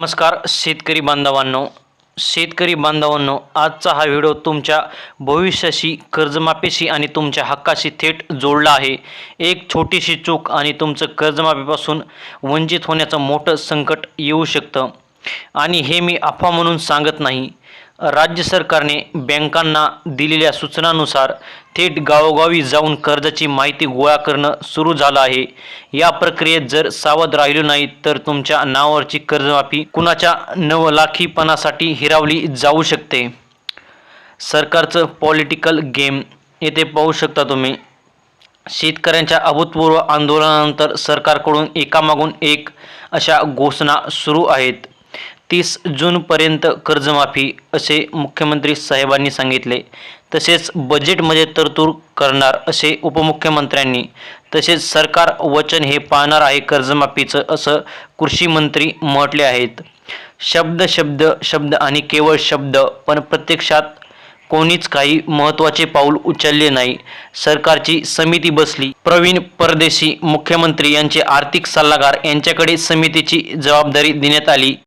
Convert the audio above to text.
नमस्कार शेतकरी बांधवांनो. शेतकरी बांधवांनो आजचा हा व्हिडिओ तुमच्या भविष्याशी कर्जमाफीशी आणि तुमच्या हक्काशी थेट जोडला आहे. एक छोटीशी चूक आणि तुमचं कर्जमाफीपासून वंचित होण्याचं मोठं संकट येऊ शकतं. आणि हे मी अफवा म्हणून सांगत नाही. राज्य सरकारने बँकांना दिलेल्या सूचनानुसार थेट गावोगावी जाऊन कर्जाची माहिती गोळा करणं सुरू झालं आहे. या प्रक्रियेत जर सावध राहिलो नाही तर तुमच्या नावावरची कर्जमाफी कुणाच्या नवलाखीपणासाठी हिरावली जाऊ शकते? सरकारचं पॉलिटिकल गेम येथे पाहू शकता तुम्ही. शेतकऱ्यांच्या अभूतपूर्व आंदोलनानंतर सरकारकडून एकामागून एक अशा घोषणा सुरू आहेत. तीस जूनपर्यंत कर्जमाफी असे मुख्यमंत्री साहेबांनी सांगितले. तसेच बजेटमध्ये तरतूद करणार असे उपमुख्यमंत्र्यांनी. तसेच सरकार वचन हे पाहणार आहे कर्जमाफीचं असं कृषी मंत्री म्हटले आहेत. शब्द शब्द शब्द आणि केवळ शब्द पण प्रत्यक्षात कोणीच काही महत्त्वाचे पाऊल उचलले नाही. सरकारची समिती बसली. प्रवीण परदेशी मुख्यमंत्री यांचे आर्थिक सल्लागार यांच्याकडे समितीची जबाबदारी देण्यात आली.